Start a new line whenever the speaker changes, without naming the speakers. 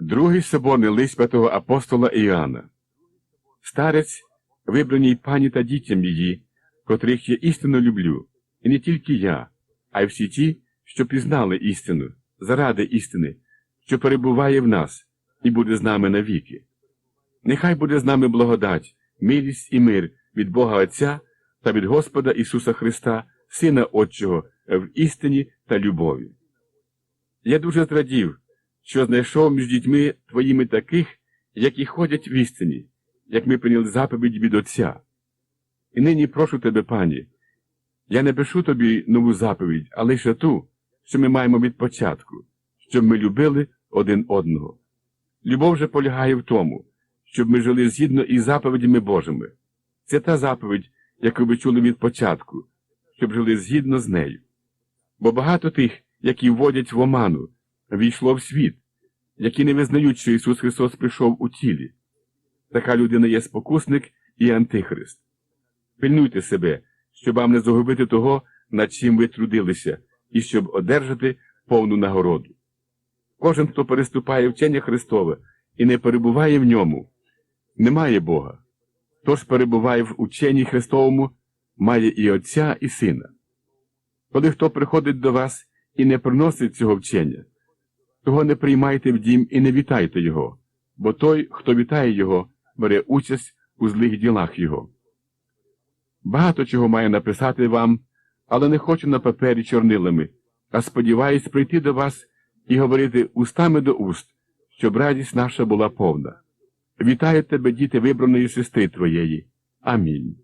Другий соборний лист святого апостола Іоанна. Старець, вибраній пані та дітям її, котрих я істинно люблю, і не тільки я, а й всі ті, що пізнали істину, заради істини, що перебуває в нас і буде з нами навіки. Нехай буде з нами благодать, милість і мир від Бога Отця та від Господа Ісуса Христа, Сина Отчого, в істині та любові. Я дуже зрадів, що знайшов між дітьми твоїми таких, які ходять в істині, як ми прийняли заповідь від Отця. І нині прошу тебе, пані, я не пишу тобі нову заповідь, а лише ту, що ми маємо від початку, щоб ми любили один одного. Любов же полягає в тому, щоб ми жили згідно із заповідями Божими. Це та заповідь, яку ви чули від початку, щоб жили згідно з нею. Бо багато тих, які вводять в оману, війшло в світ, які не визнають, що Ісус Христос прийшов у тілі. Така людина є спокусник і антихрист. Пильнуйте себе, щоб вам не загубити того, над чим ви трудилися, і щоб одержати повну нагороду. Кожен, хто переступає вчення Христове і не перебуває в ньому, не має Бога. Хто ж перебуває в ученні Христовому, має і Отця, і Сина. Коли хто приходить до вас і не приносить цього вчення, того не приймайте в дім і не вітайте його, бо той, хто вітає його, бере участь у злих ділах його. Багато чого маю написати вам, але не хочу на папері чорнилами, а сподіваюсь прийти до вас і говорити устами до уст, щоб радість наша була повна. Вітаю тебе, діти вибраної сестри твоєї. Амінь.